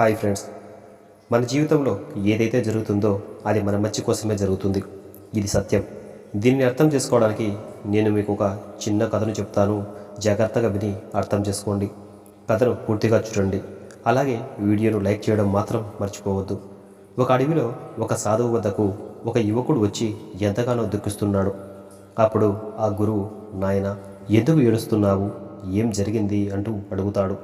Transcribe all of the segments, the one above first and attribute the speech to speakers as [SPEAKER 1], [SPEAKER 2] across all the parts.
[SPEAKER 1] Hi friends. మన జీవితంలో ఏదైతే జరుగుతుందో అది మన మంచి కోసమే జరుగుతుంది. ఇది సత్యం. దీన్ని అర్థం చేసుకోవడానికి నేను మీకు ఒక చిన్న కథను చెప్తాను. జాగ్రత్తగా విని అర్థం చేసుకోండి. కథను పూర్తిగా చూడండి. అలాగే వీడియోను లైక్ చేయడం మాత్రం మర్చిపోవద్దు. ఒక అడవిలో ఒక సాధువు వద్దకు ఒక యువకుడు వచ్చి ఎంతగానో దుఃఖిస్తున్నాడు. అప్పుడు ఆ గురువు నాయన ఎందుకు ఏడుస్తున్నావు? ఏం జరిగింది? అంటూ అడుగుతాడు.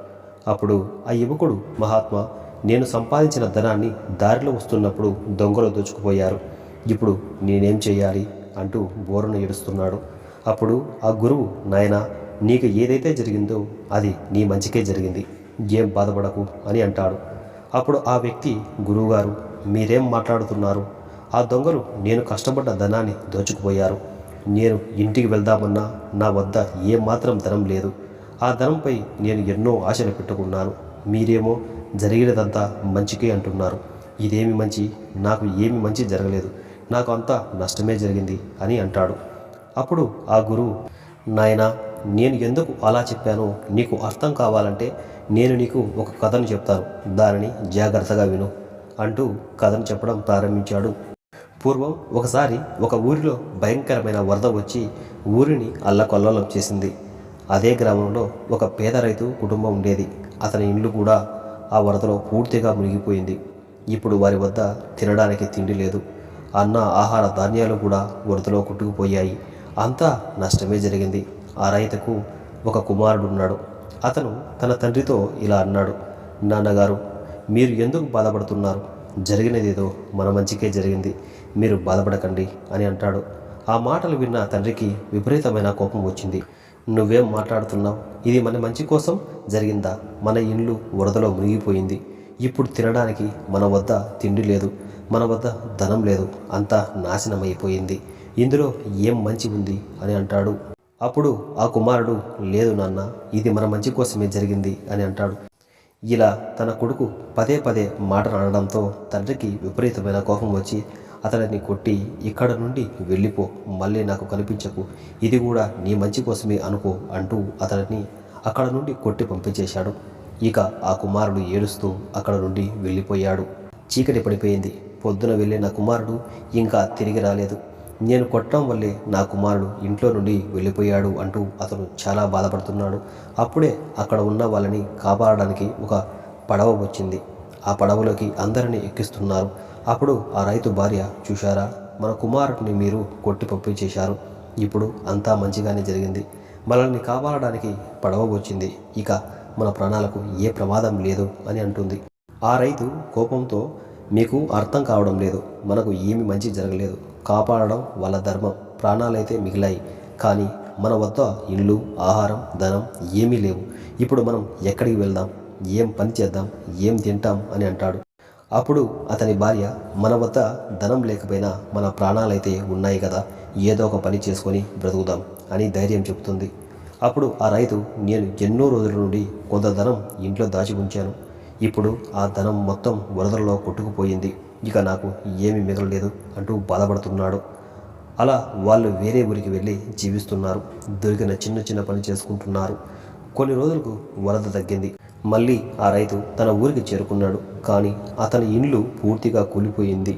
[SPEAKER 1] అప్పుడు ఆ యువకుడు మహాత్మా నేను సంపాదించిన ధనాన్ని దారిలో వస్తున్నప్పుడు దొంగలు దోచుకుపోయారు. ఇప్పుడు నేనేం చేయాలి? అంటూ బోరను ఏడుస్తున్నాడు. అప్పుడు ఆ గురువు నాయనా నీకు ఏదైతే జరిగిందో అది నీ మంచికే జరిగింది. ఏం బాధపడకు అని అంటాడు. అప్పుడు ఆ వ్యక్తి గురువుగారు మీరేం మాట్లాడుతున్నారు? ఆ దొంగలు నేను కష్టపడ్డ ధనాన్ని దోచుకుపోయారు. నేను ఇంటికి వెళ్దామన్నా నా వద్ద ఏమాత్రం ధనం లేదు. ఆ ధనంపై నేను ఎన్నో ఆశలు పెట్టుకున్నాను. మీరేమో జరిగినదంతా మంచికే అంటున్నారు. ఇదేమి మంచి? నాకు ఏమి మంచి జరగలేదు. నాకు అంతా నష్టమే జరిగింది అని అంటాడు. అప్పుడు ఆ గురువు నాయనా నేను ఎందుకు అలా చెప్పానో నీకు అర్థం కావాలంటే నేను నీకు ఒక కథను చెప్తాను. దానిని జాగ్రత్తగా విను అంటూ కథను చెప్పడం ప్రారంభించాడు. పూర్వం ఒకసారి ఒక ఊరిలో భయంకరమైన వరద వచ్చి ఊరిని అల్లకొల్లోలం చేసింది. అదే గ్రామంలో ఒక పేద రైతు కుటుంబం ఉండేది. అతని ఇల్లు కూడా ఆ వరదలో పూర్తిగా మునిగిపోయింది. ఇప్పుడు వారి వద్ద తినడానికి తిండి లేదు. అన్న ఆహార ధాన్యాలు కూడా వరదలో కొట్టుకుపోయాయి. అంతా నష్టమే జరిగింది. ఆ రైతుకు ఒక కుమారుడు ఉన్నాడు. అతను తన తండ్రితో ఇలా అన్నాడు. నాన్నగారు మీరు ఎందుకు బాధపడుతున్నారు? జరిగినదేదో మన మంచికే జరిగింది. మీరు బాధపడకండి అని అంటాడు. ఆ మాటలు విన్న తండ్రికి విపరీతమైన కోపం వచ్చింది. నువ్వేం మాట్లాడుతున్నావు. ఇది మన మంచి కోసం జరిగిందా? మన ఇండ్లు వరదలో మునిగిపోయింది. ఇప్పుడు తినడానికి మన వద్ద తిండి లేదు. మన వద్ద ధనం లేదు. అంతా నాశనమైపోయింది. ఇందులో ఏం మంచి ఉంది అని అంటాడు. అప్పుడు ఆ కుమారుడు లేదు నాన్న ఇది మన మంచి కోసమే జరిగింది అని అంటాడు. ఇలా తన కొడుకు పదే పదే మాటలు అనడంతో తండ్రికి విపరీతమైన కోపం వచ్చి అతడిని కొట్టి ఇక్కడ నుండి వెళ్ళిపో మళ్ళీ నాకు కనిపించకు. ఇది కూడా నీ మంచి కోసమే అనుకో అంటూ అతడిని అక్కడ నుండి కొట్టి పంపించేశాడు. ఇక ఆ కుమారుడు ఏడుస్తూ అక్కడ నుండి వెళ్ళిపోయాడు. చీకటి పడిపోయింది. పొద్దున వెళ్ళిన కుమారుడు ఇంకా తిరిగి రాలేదు. నేను కొట్టడం వల్లే నా కుమారుడు ఇంట్లో నుండి వెళ్ళిపోయాడు అంటూ అతను చాలా బాధపడుతున్నాడు. అప్పుడే అక్కడ ఉన్న వాళ్ళని కాపాడడానికి ఒక పడవ వచ్చింది. ఆ పడవలోకి అందరిని ఎక్కిస్తున్నారు. అప్పుడు ఆ రైతు భార్య చూశారా? మన కుమారుడిని మీరు కొట్టి పంపించేశారు. ఇప్పుడు అంతా మంచిగానే జరిగింది. మనల్ని కాపాడడానికి పడవ వచ్చింది. ఇక మన ప్రాణాలకు ఏ ప్రమాదం లేదు అని అంటుంది. ఆ రైతు కోపంతో మీకు అర్థం కావడం లేదు. మనకు ఏమి మంచి జరగలేదు. కాపాడడం వాళ్ళ ధర్మం. ప్రాణాలైతే మిగిలాయి. కానీ మన వద్ద ఇల్లు ఆహారం ధనం ఏమీ లేవు. ఇప్పుడు మనం ఎక్కడికి వెళ్దాం? ఏం పని చేద్దాం? ఏం తింటాం? అని అంటాడు. అప్పుడు అతని భార్య మన వద్ద ధనం లేకపోయినా మన ప్రాణాలైతే ఉన్నాయి కదా ఏదో ఒక పని చేసుకొని బ్రతుకుదాం అని ధైర్యం చెబుతుంది. అప్పుడు ఆ రైతు నేను ఎన్నో రోజుల నుండి కొంత ధనం ఇంట్లో దాచి ఉంచాను. ఇప్పుడు ఆ ధనం మొత్తం వరదల్లో కొట్టుకుపోయింది. ఇక నాకు ఏమీ మిగలలేదు అంటూ బాధపడుతున్నాడు. అలా వాళ్ళు వేరే ఊరికి వెళ్ళి జీవిస్తున్నారు. దొరికిన చిన్న చిన్న పని చేసుకుంటున్నారు. కొన్ని రోజులకు వరద తగ్గింది. మళ్ళీ ఆ రైతు తన ఊరికి చేరుకున్నాడు. కానీ అతని ఇండ్లు పూర్తిగా కూలిపోయింది.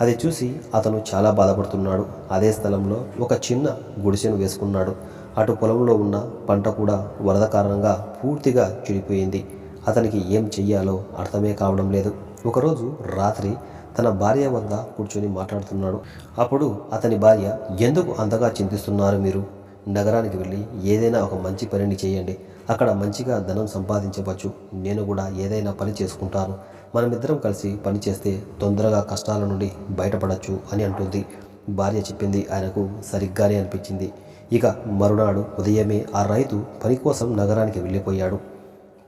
[SPEAKER 1] అది చూసి అతను చాలా బాధపడుతున్నాడు. అదే స్థలంలో ఒక చిన్న గుడిసెను వేసుకున్నాడు. అటు పొలంలో ఉన్న పంట కూడా వరద కారణంగా పూర్తిగా చెడిపోయింది అతనికి ఏం చెయ్యాలో అర్థమే కావడం లేదు. ఒకరోజు రాత్రి తన భార్య వద్ద కూర్చొని మాట్లాడుతున్నాడు. అప్పుడు అతని భార్య ఎందుకు అంతగా చింతిస్తున్నారు మీరు? నగరానికి వెళ్ళి ఏదైనా ఒక మంచి పనిని చేయండి. అక్కడ మంచిగా ధనం సంపాదించవచ్చు. నేను కూడా ఏదైనా పని చేసుకుంటాను. మనమిద్దరం కలిసి పని చేస్తే తొందరగా కష్టాల నుండి బయటపడచ్చు అని అంటుంది. భార్య చెప్పింది ఆయనకు సరిగ్గానే అనిపించింది. ఇక మరునాడు ఉదయమే ఆ రైతు పని కోసం నగరానికి వెళ్ళిపోయాడు.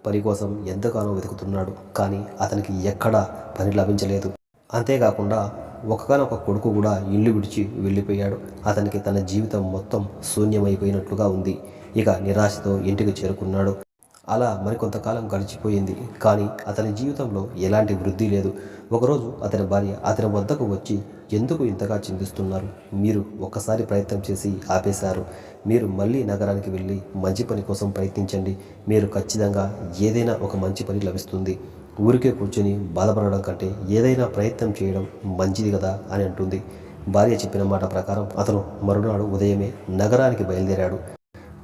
[SPEAKER 1] పని కోసం ఎంతగానో వెతుకుతున్నాడు కానీ అతనికి ఎక్కడా పని లభించలేదు. అంతేకాకుండా ఒకగానొక కొడుకు కూడా ఇల్లు విడిచి వెళ్ళిపోయాడు. అతనికి తన జీవితం మొత్తం శూన్యమైపోయినట్లుగా ఉంది. ఇక నిరాశతో ఇంటికి చేరుకున్నాడు. అలా మరికొంతకాలం గడిచిపోయింది. కానీ అతని జీవితంలో ఎలాంటి వృద్ధి లేదు. ఒకరోజు అతని భార్య అతని వద్దకు వచ్చి ఎందుకు ఇంతగా చింతిస్తున్నారు? మీరు ఒక్కసారి ప్రయత్నం చేసి ఆపేశారు. మీరు మళ్ళీ నగరానికి వెళ్ళి మంచి పని కోసం ప్రయత్నించండి. మీరు ఖచ్చితంగా ఏదైనా ఒక మంచి పని లభిస్తుంది. ఊరికే కూర్చొని బాధపడడం కంటే ఏదైనా ప్రయత్నం చేయడం మంచిది కదా అని అంటుంది. భార్య చెప్పిన మాట ప్రకారం అతను మరునాడు ఉదయమే నగరానికి బయలుదేరాడు.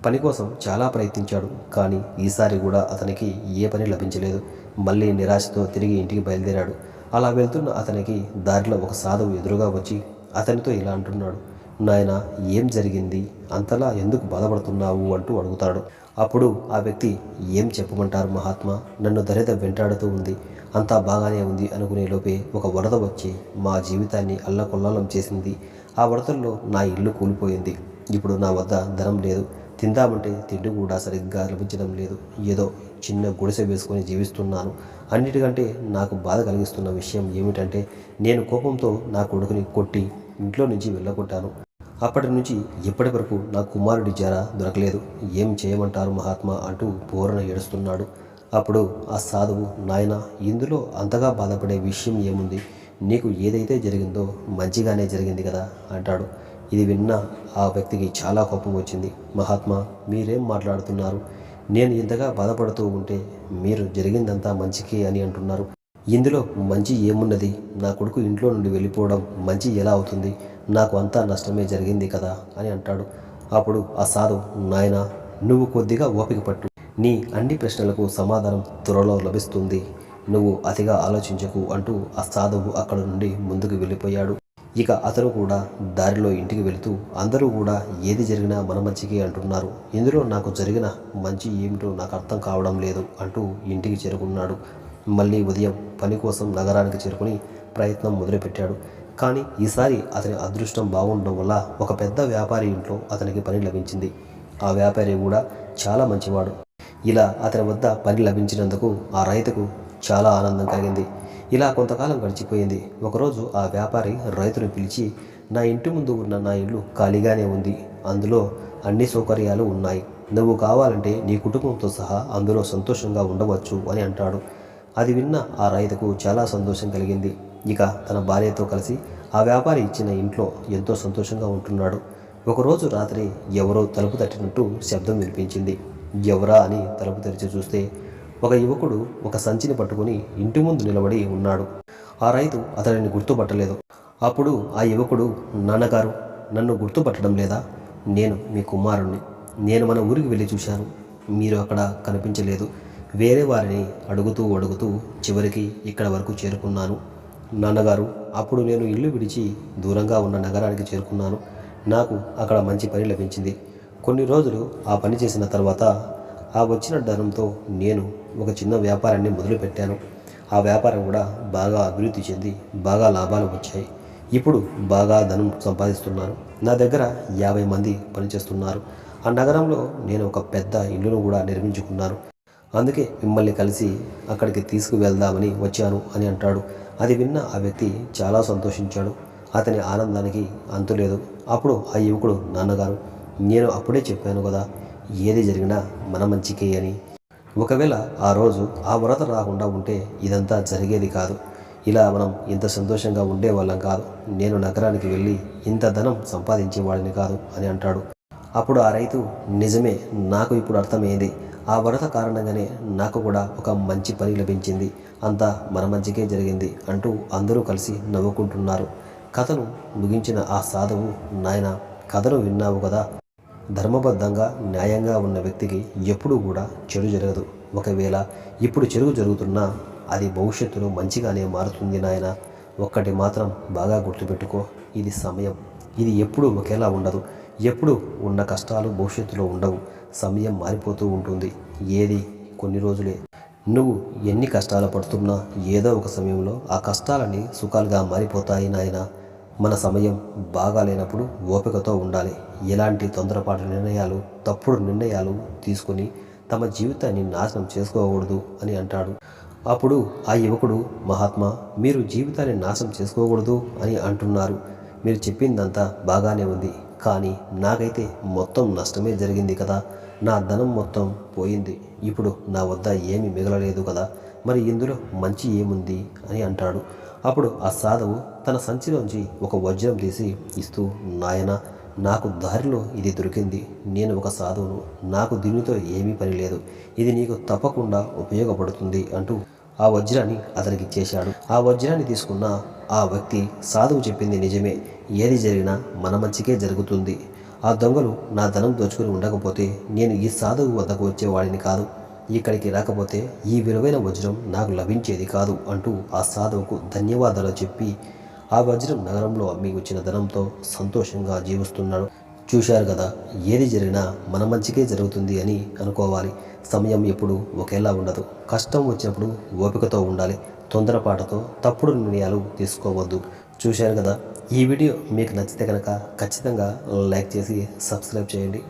[SPEAKER 1] పని కోసం చాలా ప్రయత్నించాడు. కానీ ఈసారి కూడా అతనికి ఏ పని లభించలేదు. మళ్ళీ నిరాశతో తిరిగి ఇంటికి బయలుదేరాడు. అలా వెళ్తున్న అతనికి దారిలో ఒక సాధువు ఎదురుగా వచ్చి అతనితో ఇలా అంటున్నాడు. నాయన ఏం జరిగింది? అంతలా ఎందుకు బాధపడుతున్నావు? అంటూ అడుగుతాడు. అప్పుడు ఆ వ్యక్తి ఏం చెప్పమంటారు మహాత్మా? నన్ను దరిద వెంటాడుతూ ఉంది. అంతా బాగానే ఉంది అనుకునే లోపే ఒక వరద వచ్చి మా జీవితాన్ని అల్లకొల్లాలం చేసింది. ఆ వరదల్లో నా ఇల్లు కూలిపోయింది. ఇప్పుడు నా వద్ద ధనం లేదు. తిందామంటే తిండి కూడా సరిగ్గా లభించడం లేదు. ఏదో చిన్న గుడిసె వేసుకొని జీవిస్తున్నాను. అన్నిటికంటే నాకు బాధ కలిగిస్తున్న విషయం ఏమిటంటే నేను కోపంతో నా కొడుకుని కొట్టి ఇంట్లో నుంచి వెళ్ళగొట్టాను. అప్పటి నుంచి ఇప్పటి వరకు నా కుమారుడి జర దొరకలేదు. ఏం చేయమంటారు మహాత్మా అంటూ పూరణ ఏడుస్తున్నాడు. అప్పుడు ఆ సాధువు నాయన ఇందులో అంతగా బాధపడే విషయం ఏముంది? నీకు ఏదైతే జరిగిందో మంచిగానే జరిగింది కదా అంటాడు. ఇది విన్న ఆ వ్యక్తికి చాలా కోపం వచ్చింది. మహాత్మా మీరేం మాట్లాడుతున్నారు? నేను ఇంతగా బాధపడుతూ ఉంటే మీరు జరిగిందంతా మంచికే అని అంటున్నారు. ఇందులో మంచి ఏమున్నది? నా కొడుకు ఇంట్లో నుండి వెళ్ళిపోవడం మంచి ఎలా అవుతుంది? నాకు అంతా నష్టమే జరిగింది కదా అని అంటాడు. అప్పుడు ఆ సాధు నాయన నువ్వు కొద్దిగా ఓపిక పట్టు. నీ అన్ని ప్రశ్నలకు సమాధానం త్వరలో లభిస్తుంది. నువ్వు అతిగా ఆలోచించకు అంటూ ఆ సాధువు అక్కడ నుండి ముందుకు వెళ్ళిపోయాడు. ఇక అతను కూడా దారిలో ఇంటికి వెళుతూ అందరూ కూడా ఏది జరిగినా మన మంచికి అంటున్నారు. ఇందులో నాకు జరిగిన మంచి ఏమిటో నాకు అర్థం కావడం లేదు అంటూ ఇంటికి చేరుకున్నాడు. మళ్ళీ ఉదయం పని కోసం నగరానికి చేరుకుని ప్రయత్నం మొదలుపెట్టాడు. కానీ ఈసారి అతని అదృష్టం బాగుండడం వల్ల ఒక పెద్ద వ్యాపారి ఇంట్లో అతనికి పని లభించింది. ఆ వ్యాపారి కూడా చాలా మంచివాడు. ఇలా అతని వద్ద పని లభించినందుకు ఆ రైతుకు చాలా ఆనందం కలిగింది. ఇలా కొంతకాలం గడిచిపోయింది. ఒకరోజు ఆ వ్యాపారి రైతును పిలిచి నా ఇంటి ముందు ఉన్న నా ఇల్లు ఖాళీగానే ఉంది. అందులో అన్ని సౌకర్యాలు ఉన్నాయి. నువ్వు కావాలంటే నీ కుటుంబంతో సహా అందులో సంతోషంగా ఉండవచ్చు అని అంటాడు. అది విన్న ఆ రైతుకు చాలా సంతోషం కలిగింది. ఇక తన భార్యతో కలిసి ఆ వ్యాపారి ఇచ్చిన ఇంట్లో ఎంతో సంతోషంగా ఉంటున్నాడు. ఒకరోజు రాత్రి ఎవరో తలుపు తట్టినట్టు శబ్దం వినిపించింది. ఎవరా అని తలుపు తెరిచి చూస్తే ఒక యువకుడు ఒక సంచిని పట్టుకుని ఇంటి ముందు నిలబడి ఉన్నాడు. ఆ రైతు అతడిని గుర్తుపట్టలేదు. అప్పుడు ఆ యువకుడు నాన్నగారు నన్ను గుర్తుపట్టడం లేదా? నేను మీ కుమారుణ్ణి. నేను మన ఊరికి వెళ్ళి చూశాను. మీరు అక్కడ కనిపించలేదు. వేరే వారిని అడుగుతూ అడుగుతూ చివరికి ఇక్కడ వరకు చేరుకున్నాను. నాన్నగారు అప్పుడు నేను ఇల్లు విడిచి దూరంగా ఉన్న నగరానికి చేరుకున్నాను. నాకు అక్కడ మంచి పని లభించింది. కొన్ని రోజులు ఆ పని చేసిన తర్వాత ఆ వచ్చిన ధనంతో నేను ఒక చిన్న వ్యాపారాన్ని మొదలుపెట్టాను. ఆ వ్యాపారం కూడా బాగా అభివృద్ధి చెంది బాగా లాభాలు వచ్చాయి. ఇప్పుడు బాగా ధనం సంపాదిస్తున్నాను. నా దగ్గర యాభై మంది పనిచేస్తున్నారు. ఆ నగరంలో నేను ఒక పెద్ద ఇల్లును కూడా నిర్మించుకున్నాను. అందుకే మిమ్మల్ని కలిసి అక్కడికి తీసుకువెళ్దామని వచ్చాను అని అంటాడు. అది విన్న ఆ వ్యక్తి చాలా సంతోషించాడు. అతని ఆనందానికి అంతులేదు అప్పుడు ఆ యువకుడు నాన్నగారు నేను అప్పుడే చెప్పాను కదా ఏది జరిగినా మన మంచికే అని ఒకవేళ ఆ రోజు ఆ వరద రాకుండా ఉంటే ఇదంతా జరిగేది కాదు. ఇలా మనం ఇంత సంతోషంగా ఉండేవాళ్ళం కాదు. నేను నగరానికి వెళ్ళి ఇంత ధనం సంపాదించేవాడిని కాదు అని అంటాడు. అప్పుడు ఆ రైతు నిజమే నాకు ఇప్పుడు అర్థమైంది. ఆ వరద కారణంగానే నాకు కూడా ఒక మంచి పని లభించింది. అంతా మన మంచికే జరిగింది అంటూ అందరూ కలిసి నవ్వుకుంటున్నారు. కథను ముగించిన ఆ సాధువు నాయన కథను విన్నావు కదా? ధర్మబద్ధంగా న్యాయంగా ఉన్న వ్యక్తికి ఎప్పుడూ కూడా చెడు జరగదు. ఒకవేళ ఇప్పుడు చెడు జరుగుతున్నా అది భవిష్యత్తులో మంచిగానే మారుతుంది నాయన. ఒక్కటి మాత్రం బాగా గుర్తుపెట్టుకో ఇది సమయం. ఇది ఎప్పుడూ ఒకేలా ఉండదు. ఎప్పుడు ఉన్న కష్టాలు భవిష్యత్తులో ఉండవు. సమయం మారిపోతూ ఉంటుంది. ఏది కొన్ని రోజులే. నువ్వు ఎన్ని కష్టాలు పడుతున్నా ఏదో ఒక సమయంలో ఆ కష్టాలని సుఖాలుగా మారిపోతాయి నాయనా. మన సమయం బాగా లేనప్పుడు ఓపికతో ఉండాలి. ఎలాంటి తొందరపాటు నిర్ణయాలు తప్పుడు నిర్ణయాలు తీసుకుని తమ జీవితాన్ని నాశనం చేసుకోకూడదు అని అంటాడు. అప్పుడు ఆ యువకుడు మహాత్మా మీరు జీవితాన్ని నాశనం చేసుకోకూడదు అని అంటున్నారు. మీరు చెప్పిందంతా బాగానే ఉంది. కానీ నాకైతే మొత్తం నష్టమే జరిగింది కదా. నా ధనం మొత్తం పోయింది. ఇప్పుడు నా వద్ద ఏమీ మిగలలేదు కదా. మరి ఇందులో మంచి ఏముంది? అని అంటాడు. అప్పుడు ఆ సాధువు తన సంచిలోంచి ఒక వజ్రం తీసి ఇస్తూ నాయన నాకు దారిలో ఇది దొరికింది. నేను ఒక సాధువును. నాకు దీనితో ఏమీ పని లేదు. ఇది నీకు తప్పకుండా ఉపయోగపడుతుంది అంటూ ఆ వజ్రాన్ని అతనికి ఇచ్చేశాడు. ఆ వజ్రాన్ని తీసుకున్న ఆ వ్యక్తి సాధువు చెప్పింది నిజమే. ఏది జరిగినా మన మంచికే జరుగుతుంది. ఆ దొంగలు నా ధనం దోచుకుని ఉండకపోతే నేను ఈ సాధువు వద్దకు వచ్చేవాడిని కాదు. ఇక్కడికి రాకపోతే ఈ విలువైన వజ్రం నాకు లభించేది కాదు అంటూ ఆ సాధువుకు ధన్యవాదాలు చెప్పి ఆ వజ్రం నగరంలో అమ్మి వచ్చిన ధనంతో సంతోషంగా జీవిస్తున్నాడు. చూశారు కదా ఏది జరిగినా మన మంచికే జరుగుతుంది అని అనుకోవాలి. సమయం ఎప్పుడు ఒకేలా ఉండదు. కష్టం వచ్చినప్పుడు ఓపికతో ఉండాలి. తొందరపాటుతో తప్పుడు నిర్ణయాలు తీసుకోవద్దు. చూశారు కదా ఈ వీడియో మీకు నచ్చితే కనుక ఖచ్చితంగా లైక్ చేసి సబ్స్క్రైబ్ చేయండి.